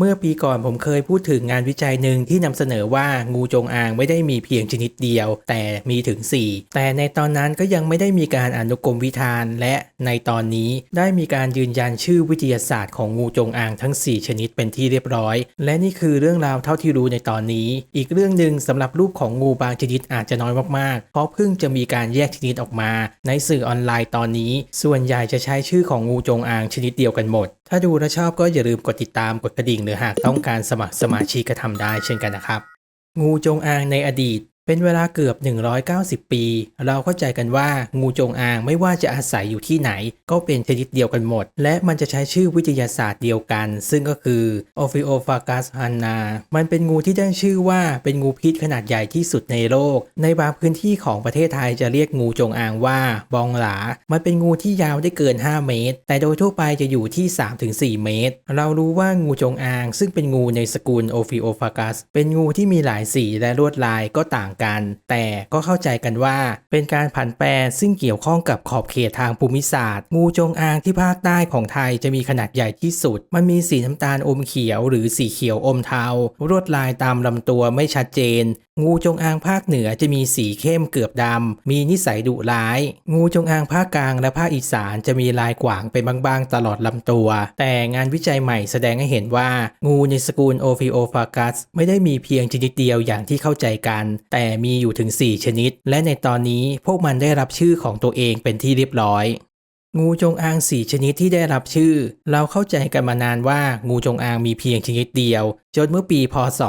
เมื่อปีก่อนผมเคยพูดถึงงานวิจัยหนึ่งที่นำเสนอว่างูจงอางไม่ได้มีเพียงชนิดเดียว แต่มีถึง 4 แต่ในตอนนั้นก็ยังไม่ได้มีการอนุกรมวิธาน และในตอนนี้ได้มีการยืนยันชื่อวิทยาศาสตร์ของงูจงอางทั้ง 4 ชนิดเป็นที่เรียบร้อย และนี่คือเรื่องราวเท่าที่รู้ในตอนนี้ อีกเรื่องหนึ่งสำหรับรูปของงูบางชนิดอาจจะน้อยมากๆ เพราะเพิ่งจะมีการแยกชนิดออกมา ในสื่อออนไลน์ตอนนี้ ส่วนใหญ่จะใช้ชื่อของงูจงอางชนิดเดียวกันหมด ถ้าดูและชอบก็อย่าลืมกดติดตามกดกระดิ่ง หรือหากต้องการสมัครสมาชิกก็ทำได้เช่นกันนะครับ งูจงอางในอดีต เป็นเวลาเกือบ 190 ปี เราเข้าใจกันว่างูจงอางไม่ว่าจะอาศัยอยู่ที่ไหน ก็เป็นชนิดเดียวกันหมด และมันจะใช้ชื่อวิทยาศาสตร์เดียวกัน ซึ่งก็คือ Ophiophagus hanna มันเป็นงูที่ได้ชื่อว่าเป็นงูพิษขนาดใหญ่ที่สุดในโลก ในบางพื้นที่ของประเทศไทยจะเรียกงูจงอางว่าบองหลา มันเป็นงูที่ยาวได้เกิน 5 เมตร แต่โดยทั่วไปจะอยู่ที่ 3-4 เมตร เรารู้ว่างูจงอาง ซึ่งเป็นงูในสกุล Ophiophagus เป็นงูที่มีหลายสีและลวดลายก็ต่างกัน แต่ก็เข้าใจกันว่า เป็นการผันแปรซึ่งเกี่ยวข้องกับขอบเขตทางภูมิศาสตร์ งูจงอางที่ภาคใต้ของไทยจะมีขนาดใหญ่ที่สุด มันมีสีน้ำตาลอมเขียว หรือสีเขียวอมเทาลวดลายตามลำตัวไม่ชัดเจน งูจงอางภาคเหนือจะมีสีเข้มเกือบดำ มีนิสัยดุร้าย งูจงอางภาคกลางและภาคอีสานจะมีลายกว่างเป็นบางๆ ตลอดลำตัว แต่งานวิจัยใหม่แสดงให้เห็นว่า งูในสกุล Ophiophagus ไม่ได้มีเพียงชนิดเดียวอย่างที่เข้าใจกัน แต่มีอยู่ถึง 4 ชนิด และในตอนนี้พวกมันได้รับชื่อของตัวเองเป็นที่เรียบร้อยงูจงอาง4ชนิดที่ได้รับชื่อ เราเข้าใจกันมานานว่างูจงอางมีเพียงชนิดเดียว จนเมื่อปีพศ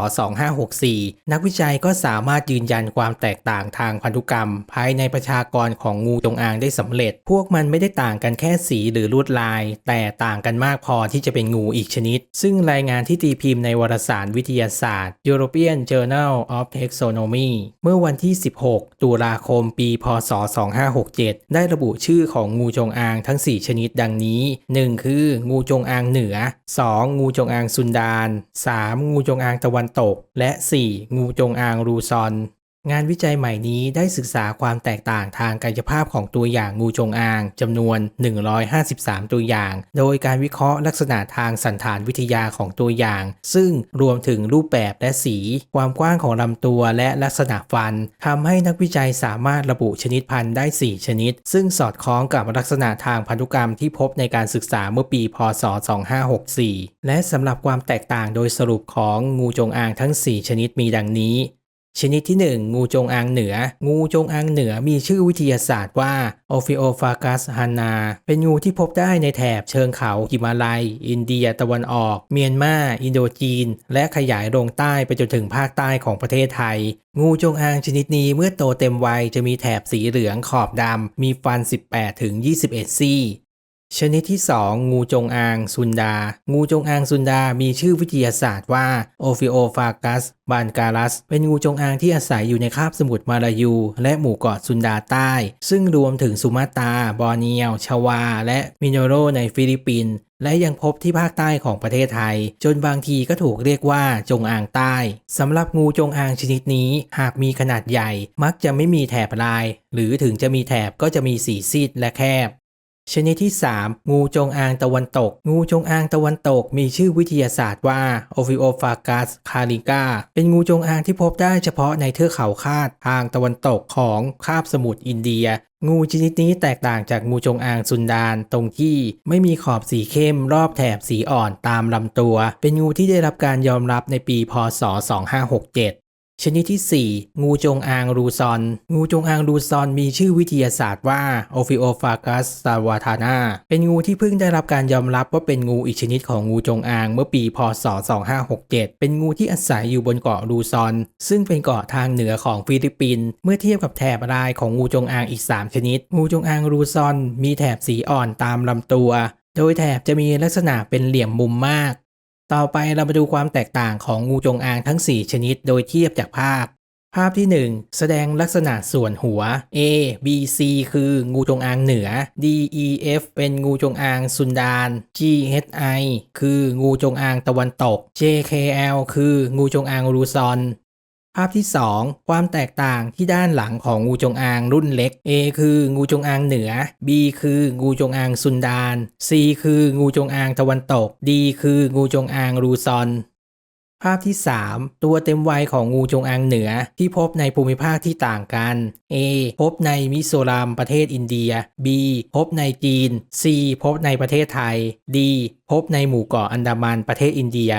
2564 นักวิจัยก็สามารถยืนยันความแตกต่างทางพันธุกรรม ภายในประชากรของงูจงอางได้สำเร็จ พวกมันไม่ได้ต่างกันแค่สีหรือลวดลาย แต่ต่างกันมากพอที่จะเป็นงูอีกชนิด ซึ่งรายงานที่ตีพิมพ์ในวารสารวิทยาศาสตร์ European Journal of Taxonomy เมื่อวันที่ 16 ตุลาคมปี พศ 2567 ได้ระบุชื่อของงูจงอางทั้ง 4 ชนิดดังนี้ 1. คืองูจงอางเหนือ 2. งูจงอางซุนดาน 3. งูจงอางตะวันตก และ 4. งูจงอางรูซอน งานวิจัยใหม่นี้ได้ศึกษาความแตกต่างทางกายภาพของตัวอย่างงูจงอางจำนวน 153 ตัวอย่าง โดยการวิเคราะห์ลักษณะทางสันฐานวิทยาของตัวอย่าง ซึ่งรวมถึงรูปแบบและสี ความกว้างของลำตัวและลักษณะฟันทำให้นักวิจัยสามารถระบุชนิดพันธุ์ได้ 4 ชนิด ซึ่งสอดคล้องกับลักษณะทางพันธุกรรมที่พบในการศึกษาเมื่อปี พศ 2564 และสำหรับความแตกต่างโดยสรุปของงูจงอางทั้ง 4 ชนิดมีดังนี้ ชนิดที่ 1 งูจงอางเหนือ งูจงอางเหนือมีชื่อวิทยาศาสตร์ว่า Ophiophagus hanna เป็นงูที่พบได้ในแถบเชิงเขาหิมาลัย อินเดียตะวันออก เมียนมา อินโดจีน และขยายลงใต้ไปจนถึงภาคใต้ของประเทศไทย งูจงอางชนิดนี้เมื่อโตเต็มวัยจะมีแถบสีเหลืองขอบดำมีฟัน 18ถึง21 ซี่ ชนิดที่ 2 งูจงอางซุนดา งูจงอางซุนดา มีชื่อวิทยาศาสตร์ว่า Ophiophagus bancaras เป็นงูจงอางที่อาศัยอยู่ในคาบสมุทรมาลายู และหมู่เกาะซุนดาใต้ ซึ่งรวมถึงสุมาตา บอร์เนียว ชวา และมิโนโรในฟิลิปปินส์และยังพบที่ภาคใต้ของประเทศไทย จนบางทีก็ถูกเรียกว่าจงอางใต้สำหรับงูจงอางชนิดนี้หากมีขนาดใหญ่ มักจะไม่มีแถบลาย หรือถึงจะมีแถบก็จะมีสีซีดและแคบ ชนิดที่ 3 งูจงอางตะวันตก งูจงอางตะวันตก มีชื่อวิทยาศาสตร์ว่า Ophiophagus carica เป็นงูจงอางที่พบได้เฉพาะในเทือกเขาคาดทางตะวันตกของคาบสมุทรอินเดียงูชนิดนี้แตกต่างจากงูจงอางซุนดานตรงที่ไม่มีขอบสีเข้มรอบแถบสีอ่อนตามลำตัว เป็นงูที่ได้รับการยอมรับในปีพศ 2567 ชนิดที่ 4 งูจงอางรูซอน งูจงอางรูซอนมีชื่อวิทยาศาสตร์ว่า Ophiophagus savatana เป็นงูที่เพิ่งได้รับการยอมรับว่าเป็นงูอีกชนิดของงูจงอางเมื่อปี พศ 2567 เป็นงูที่อาศัยอยู่บนเกาะรูซอน ซึ่งเป็นเกาะทางเหนือของฟิลิปปินส์ เมื่อเทียบกับแถบลายของงูจงอางอีก 3 ชนิด งูจงอางรูซอนมีแถบสีอ่อนตามลำตัว โดยแถบจะมีลักษณะเป็นเหลี่ยมมุมมาก ต่อไปเรามาดูความแตกต่างของงูจงอางทั้ง 4 ชนิดโดยเทียบจากภาพ ภาพที่ 1 แสดงลักษณะส่วนหัว A B C คืองูจงอางเหนือ D E F เป็นงูจงอางซุนดาน G H I คืองูจงอางตะวันตก J K L คืองูจงอางรูซอน ภาพที่ 2 ความแตกต่างที่ด้านหลังของงูจงอางรุ่นเล็ก A คืองูจงอางเหนือ B คืองูจงอางซุนดาน C คืองูจงอางตะวันตก D คืองูจงอางรูซอนภาพที่ 3 ตัวเต็มวัยของงูจงอางเหนือที่พบในภูมิภาคที่ต่างกัน A พบในมิโซรัมประเทศอินเดีย B พบในจีน C พบในประเทศไทย D พบในหมู่เกาะอันดามันประเทศอินเดีย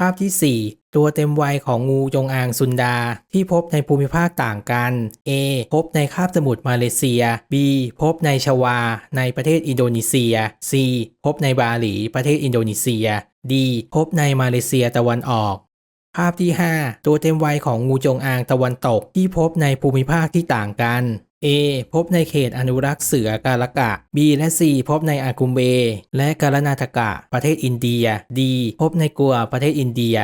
ภาพที่4 ตัวเต็มวัยของงูจงอางซุนดา ที่พบในภูมิภาคต่างกัน A พบในคาบสมุทรมาเลเซีย B พบในชวา ในประเทศอินโดนีเซีย C พบในบาหลีประเทศอินโดนีเซีย D พบในมาเลเซียตะวันออก ภาพที่ 5 ตัวเต็มวัยของงูจงอางตะวันตกที่พบในภูมิภาคที่ต่างกัน A พบในเขตอนุรักษ์เสือกาลกะ B และ C พบในอากุมเบ และกาลนาทกะ ประเทศอินเดีย D พบในกัวประเทศอินเดีย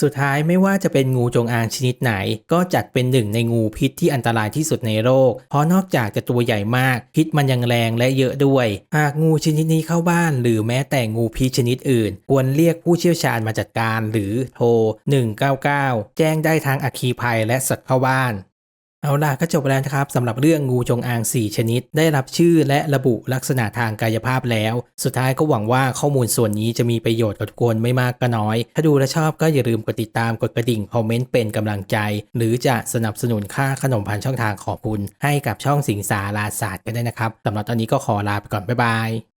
สุดท้ายไม่ว่าจะเป็นงูจงอางชนิดไหน ก็จัดเป็นหนึ่งในงูพิษที่อันตรายที่สุดในโลก เพราะนอกจากจะตัวใหญ่มาก พิษมันยังแรงและเยอะด้วย หากงูชนิดนี้เข้าบ้าน หรือแม้แต่งูพิษชนิดอื่น ควรเรียกผู้เชี่ยวชาญมาจัดการหรือโทร 199 แจ้งได้ทางอัคคีภัยและสัตว์เข้าบ้าน เอาล่ะก็จบไปแล้วนะครับสำหรับเรื่องงูจงอาง 4 ชนิด ได้รับชื่อและระบุลักษณะทางกายภาพแล้ว สุดท้ายก็หวังว่าข้อมูลส่วนนี้จะมีประโยชน์กับทุกคนไม่มากก็น้อย ถ้าดูและชอบก็อย่าลืมกดติดตามกดกระดิ่งคอมเมนต์เป็นกำลังใจ หรือจะสนับสนุนค่าขนมพันช่องทางขอบคุณ ให้กับช่องสิงสาราศาสตร์ก็ได้นะครับสำหรับตอนนี้ก็ขอลาไปก่อนบ๊ายบาย